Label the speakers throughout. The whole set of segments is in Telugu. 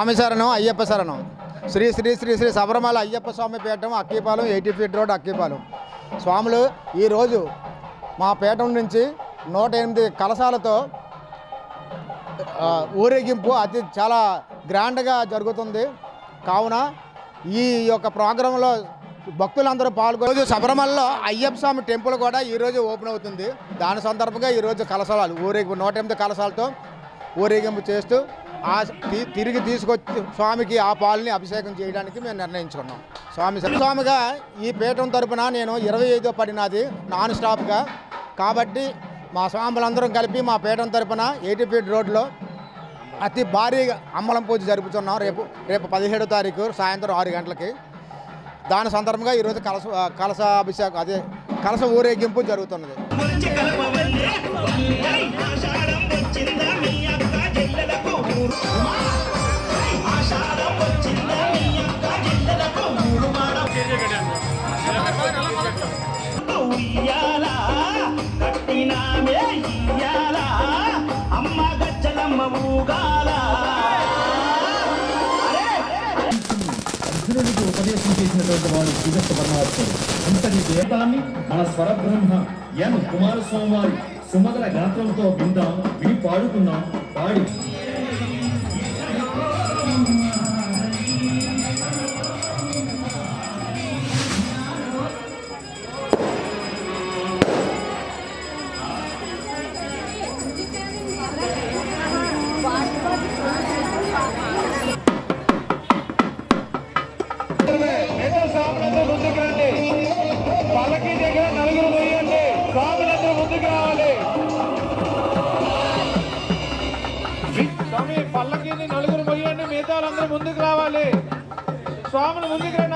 Speaker 1: స్వామి శరణం అయ్యప్ప శరణం. శ్రీ శ్రీ శ్రీ శ్రీ శబరిమల అయ్యప్ప స్వామి పీఠం Akkipalem eighty feet road Akkipalem. స్వాములు ఈరోజు మా పీఠం నుంచి నూట ఎనిమిది కలశాలతో ఊరేగింపు అతి చాలా గ్రాండ్గా జరుగుతుంది. కావున ఈ యొక్క ప్రోగ్రాంలో భక్తులందరూ పాల్గొ శబరిమలలో అయ్యప్ప స్వామి టెంపుల్ కూడా ఈరోజు ఓపెన్ అవుతుంది. దాని సందర్భంగా ఈరోజు కలశాలు ఊరేగింపు నూట ఎనిమిది కలశాలతో ఊరేగింపు చేస్తూ ఆ తి- తిరిగి తీసుకొచ్చి స్వామికి ఆ పాలని అభిషేకం చేయడానికి మేము నిర్ణయించుకున్నాం. స్వామి స్వామిగా ఈ పీఠం తరపున నేను ఇరవై ఐదో పడినది నాన్ స్టాప్గా. కాబట్టి మా స్వాములందరం కలిపి మా పీఠం తరపున ఎయిటీ ఫీట్ రోడ్లో అతి భారీగా అమ్మలం పూజ జరుపుతున్నాం. రేపు రేపు పదిహేడో తారీఖు సాయంత్రం ఆరు గంటలకి. దాని సందర్భంగా ఈరోజు కలస కలస అభిషేకం అదే కలస ఊరేగింపు జరుగుతున్నది.
Speaker 2: అర్జునుడికి ఉపదేశం చేసినటువంటి వాడు శ్రీదత్త పరమాత్ముడు. అంతటి దేవతాన్ని మన స్వరబ్రహ్మ ఎన్ కుమారస్వామి వారి సుమధుర గాత్రంతో విందాం విని పాడుకుందాం పాడి.
Speaker 3: స్వాములు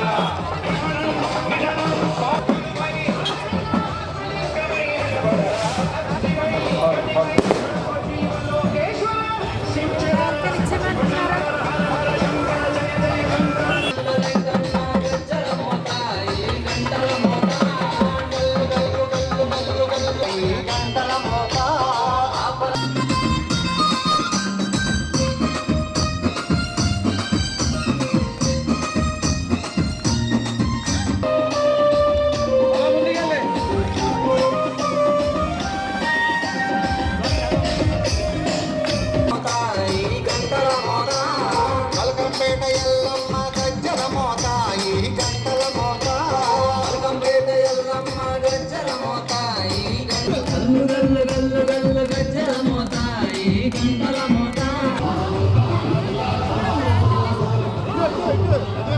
Speaker 3: Good, good, good.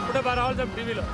Speaker 3: ఇప్పుడే బాగా రావాలి సార్ టీవీలో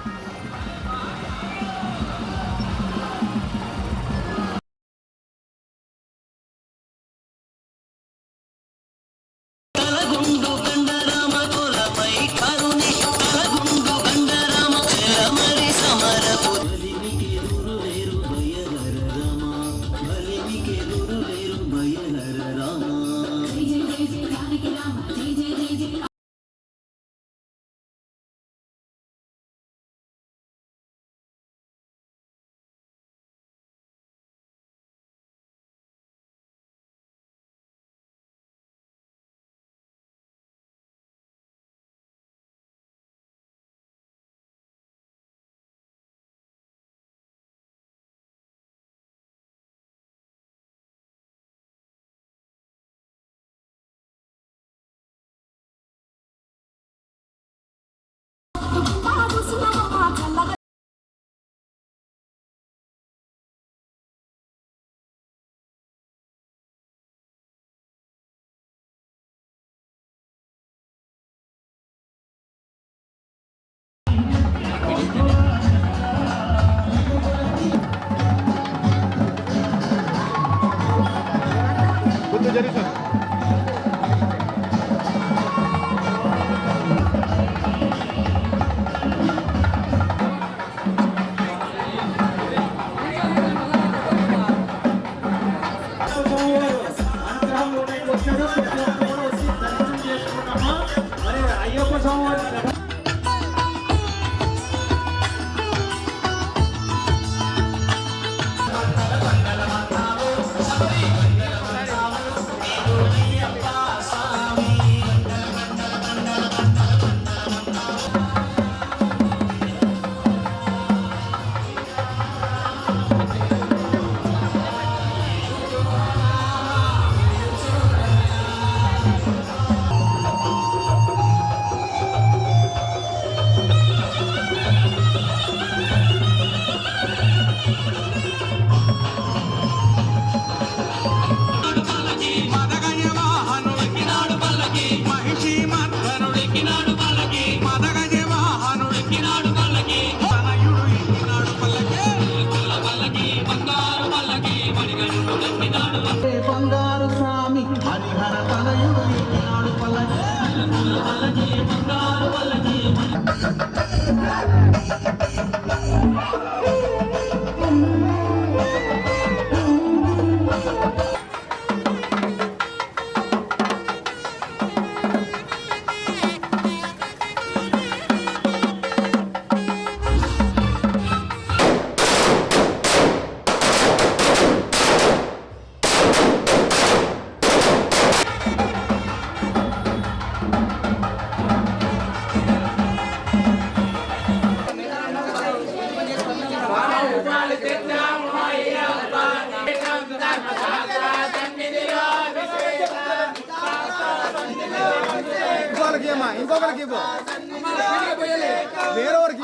Speaker 4: బంగారు స్వామి హరిహర తనయుడు ఎక్కినాడు పల్లకి.
Speaker 5: ఏమా ఇంకొకరికి ఇవ్వు. వేరేవారికి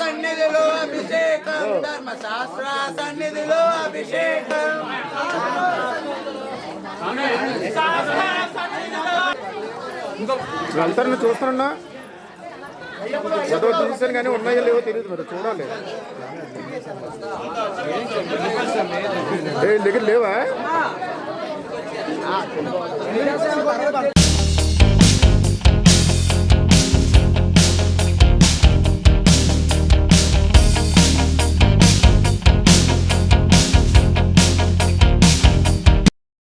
Speaker 3: సన్నిధిలో అభిషేకం ధర్మశాస్త్ర సన్నిధిలో అభిషేకం.
Speaker 5: వెళ్తారని చూస్తున్నా ఏదో చూసాను కానీ ఉన్నాయో లేవో తెలియదు మరి చూడాలి. దగ్గర లేవా?